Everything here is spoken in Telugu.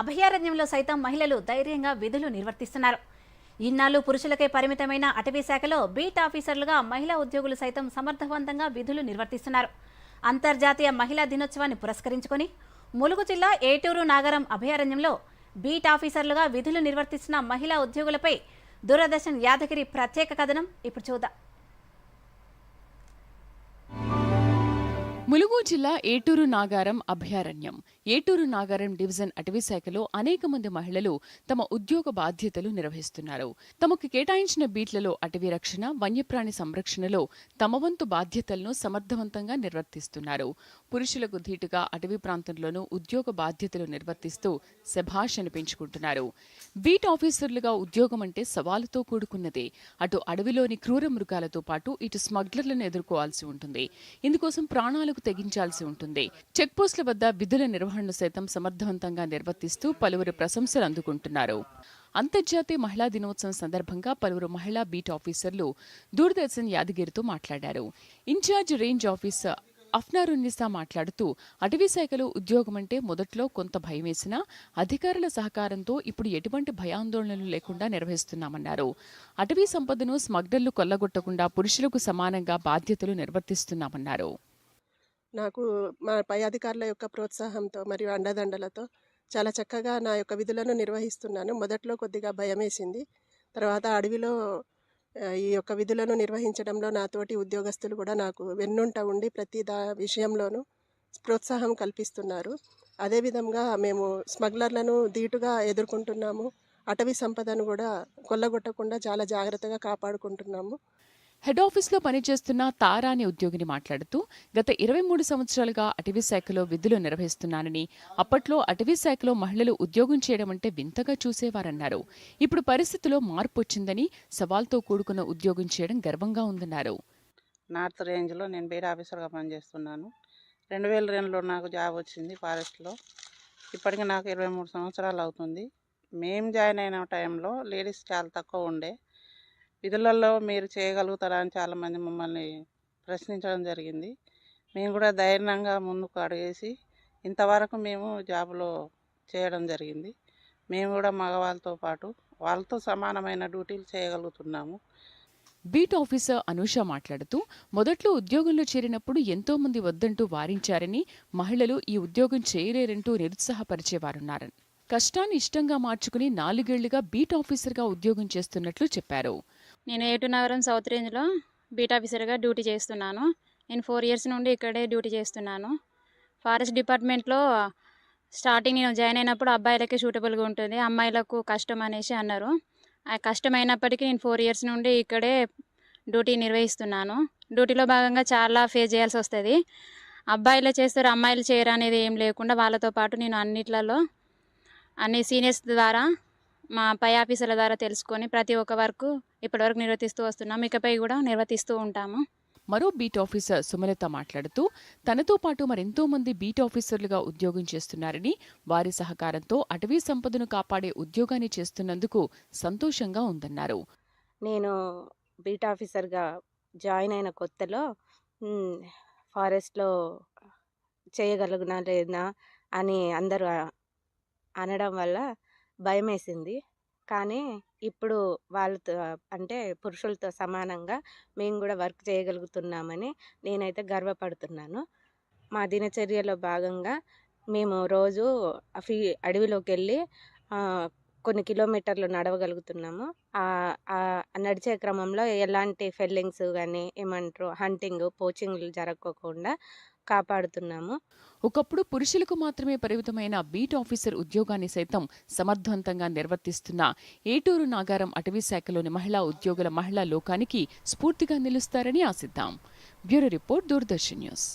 అభయారణ్యంలో సైతం మహిళలు ధైర్యంగా విధులు నిర్వర్తిస్తున్నారు. ఇన్నాళ్ళు పురుషులకే పరిమితమైన అటవీ శాఖలో బీట్ ఆఫీసర్లుగా మహిళా ఉద్యోగులు సైతం సమర్థవంతంగా విధులు నిర్వర్తిస్తున్నారు. అంతర్జాతీయ మహిళా దినోత్సవాన్ని పురస్కరించుకొని ములుగు జిల్లా ఏటూరు నాగరం అభయారణ్యంలో బీట్ ఆఫీసర్లుగా విధులు నిర్వర్తిస్తున్న మహిళా ఉద్యోగులపై దూరదర్శన్ యాదగిరి ప్రత్యేక కథనం. ఇప్పుడు చూద్దాం. ములుగు జిల్లా ఏటూరు నాగారం అభయారణ్యం. ఏటూరు నాగారం డివిజన్ అటవీశాఖలో అనేక మంది మహిళలు తమ ఉద్యోగ బాధ్యతలు నిర్వహిస్తున్నారు. తమకు కేటాయించిన బీట్లలో అటవీ రక్షణ వన్యప్రాణి సంరక్షణలో తమ వంతు బాధ్యతలను సమర్థవంతంగా నిర్వర్తిస్తున్నారు. పురుషులకు ధీటుగా అటవీ ప్రాంతంలోనూ ఉద్యోగ బాధ్యతలు నిర్వర్తిస్తూ శభాష్ అనిపించుకుంటున్నారు బీట్ ఆఫీసర్లుగా ఉద్యోగం అంటే సవాలుతో కూడుకున్నదే. అటు అడవిలోని క్రూర మృగాలతో పాటు ఇటు స్మగ్లర్లను ఎదుర్కోవాల్సి ఉంటుంది. ఇందుకోసం ప్రాణాలకు తెగించాల్సి ఉంటుంది. చెక్పోస్టుల వద్ద విధుల నిర్వహణను సైతం సమర్థవంతంగా నిర్వర్తిస్తూ పలువురు ప్రశంసలు అందుకుంటున్నారు. అంతర్జాతీయ మహిళా దినోత్సవం సందర్భంగా పలువురు మహిళా బీట్ ఆఫీసర్లు దూరదర్శన్ యాదగిరితో మాట్లాడారు. ఇన్ఛార్జ్ రేంజ్ ఆఫీసర్ అఫ్నారున్నిసా మాట్లాడుతూ అటవీ శాఖలో ఉద్యోగం అంటే మొదట్లో కొంత భయం వేసినా అధికారుల సహకారంతో ఇప్పుడు ఎటువంటి భయాందోళనలు లేకుండా నిర్వహిస్తున్నామన్నారు. అటవీ సంపదను స్మగ్లర్లు కొల్లగొట్టకుండా పురుషులకు సమానంగా బాధ్యతలు నిర్వర్తిస్తున్నామన్నారు. నాకు మా పై అధికారుల యొక్క ప్రోత్సాహంతో మరియు అండదండలతో చాలా చక్కగా నా యొక్క విధులను నిర్వహిస్తున్నాను. మొదట్లో కొద్దిగా భయమేసింది. తర్వాత అడవిలో ఈ యొక్క విధులను నిర్వహించడంలో నాతోటి ఉద్యోగస్తులు కూడా నాకు వెన్నుంట ఉండి ప్రతి దా విషయంలోనూ ప్రోత్సాహం కల్పిస్తున్నారు. అదేవిధంగా మేము స్మగ్లర్లను ధీటుగా ఎదుర్కొంటున్నాము. అటవీ సంపదను కూడా కొల్లగొట్టకుండా చాలా జాగ్రత్తగా కాపాడుకుంటున్నాము. హెడ్ ఆఫీస్లో పనిచేస్తున్న తారా అనే ఉద్యోగిని మాట్లాడుతూ గత ఇరవై మూడు సంవత్సరాలుగా అటవీ శాఖలో విధులు నిర్వహిస్తున్నానని అప్పట్లో అటవీ శాఖలో మహిళలు ఉద్యోగం చేయడం అంటే వింతగా చూసేవారన్నారు. ఇప్పుడు పరిస్థితిలో మార్పు వచ్చిందని సవాల్తో కూడుకున్న ఉద్యోగం చేయడం గర్వంగా ఉందన్నారు. నార్త్ రేంజ్లో నేను బీడ్ ఆఫీసర్గా పనిచేస్తున్నాను. రెండు వేల రెండులో నాకు జాబ్ వచ్చింది ఫారెస్ట్లో. ఇప్పటికి నాకు ఇరవై మూడు సంవత్సరాలు అవుతుంది. మేము జాయిన్ అయిన టైంలో లేడీస్ చాలా తక్కువ ఉండే. విధులలో మీరు చేయగలుగుతారా అని చాలామంది మమ్మల్ని ప్రశ్నించడం జరిగింది. మేము కూడా ధైర్యంగా ముందుకు అడిగేసి ఇంతవరకు మేము జాబ్లో చేయడం జరిగింది. మేము కూడా మగవాళ్ళతో పాటు వాళ్ళతో సమానమైన డ్యూటీలు చేయగలుగుతున్నాము. బీట్ ఆఫీసర్ అనూష మాట్లాడుతూ మొదట్లో ఉద్యోగంలో చేరినప్పుడు ఎంతో మంది వద్దంటూ వారించారని మహిళలు ఈ ఉద్యోగం చేయలేరంటూ నిరుత్సాహపరిచేవారున్నారని కష్టాన్ని ఇష్టంగా మార్చుకుని నాలుగేళ్ళుగా బీట్ ఆఫీసర్గా ఉద్యోగం చేస్తున్నట్లు చెప్పారు. నేను ఏటు నగరం సౌత్ రేంజ్లో బీట్ ఆఫీసర్గా డ్యూటీ చేస్తున్నాను. నేను ఫోర్ ఇయర్స్ నుండి ఇక్కడే డ్యూటీ చేస్తున్నాను. ఫారెస్ట్ డిపార్ట్మెంట్లో స్టార్టింగ్ నేను జాయిన్ అయినప్పుడు అబ్బాయిలకే సూటబుల్గా ఉంటుంది. అమ్మాయిలకు కష్టం అనేసి అన్నారు. ఆ కష్టం అయినప్పటికీ నేను ఫోర్ ఇయర్స్ నుండి ఇక్కడే డ్యూటీ నిర్వహిస్తున్నాను. డ్యూటీలో భాగంగా చాలా ఫేస్ చేయాల్సి వస్తుంది. అబ్బాయిలు చేస్తారు అమ్మాయిలు చేయరు అనేది ఏం లేకుండా వాళ్ళతో పాటు నేను అన్నిట్లలో అన్ని సీనియర్స్ ద్వారా మా పై ఆఫీసర్ల ద్వారా తెలుసుకొని ప్రతి ఒక్క వర్క్ ఇప్పటివరకు నిర్వర్తిస్తూ వస్తున్నాం. ఇకపై కూడా నిర్వర్తిస్తూ ఉంటాము. మరో బీట్ ఆఫీసర్ సుమలత మాట్లాడుతూ తనతో పాటు మరెంతో మంది బీట్ ఆఫీసర్లుగా ఉద్యోగం చేస్తున్నారని వారి సహకారంతో అటవీ సంపదను కాపాడే ఉద్యోగాన్ని చేస్తున్నందుకు సంతోషంగా ఉందన్నారు. నేను బీట్ ఆఫీసర్గా జాయిన్ అయిన కొత్తలో ఫారెస్ట్లో చేయగలుగునా లేదా? అని అందరూ అనడం వల్ల భయం వేసింది కానీ ఇప్పుడు వాళ్ళతో అంటే పురుషులతో సమానంగా మేము కూడా వర్క్ చేయగలుగుతున్నామని నేనైతే గర్వపడుతున్నాను. మా దినచర్యలో భాగంగా మేము రోజు ఫీ అడవిలోకి వెళ్ళి కొన్ని కిలోమీటర్లు నడవగలుగుతున్నాము. నడిచే క్రమంలో ఎలాంటి ఫెల్లింగ్స్ కానీ ఏమంటారు హంటింగ్ పోచింగ్లు జరగకుండా కాపాడుతున్నాము. ఒకప్పుడు పురుషులకు మాత్రమే పరిమితమైన బీట్ ఆఫీసర్ ఉద్యోగాన్ని సైతం సమర్థవంతంగా నిర్వర్తిస్తున్న ఏటూరు నాగారం అటవీ శాఖలోని మహిళా ఉద్యోగుల మహిళా లోకానికి స్ఫూర్తిగా నిలుస్తారని ఆశిద్దాం. Bureau report Doordarshan news.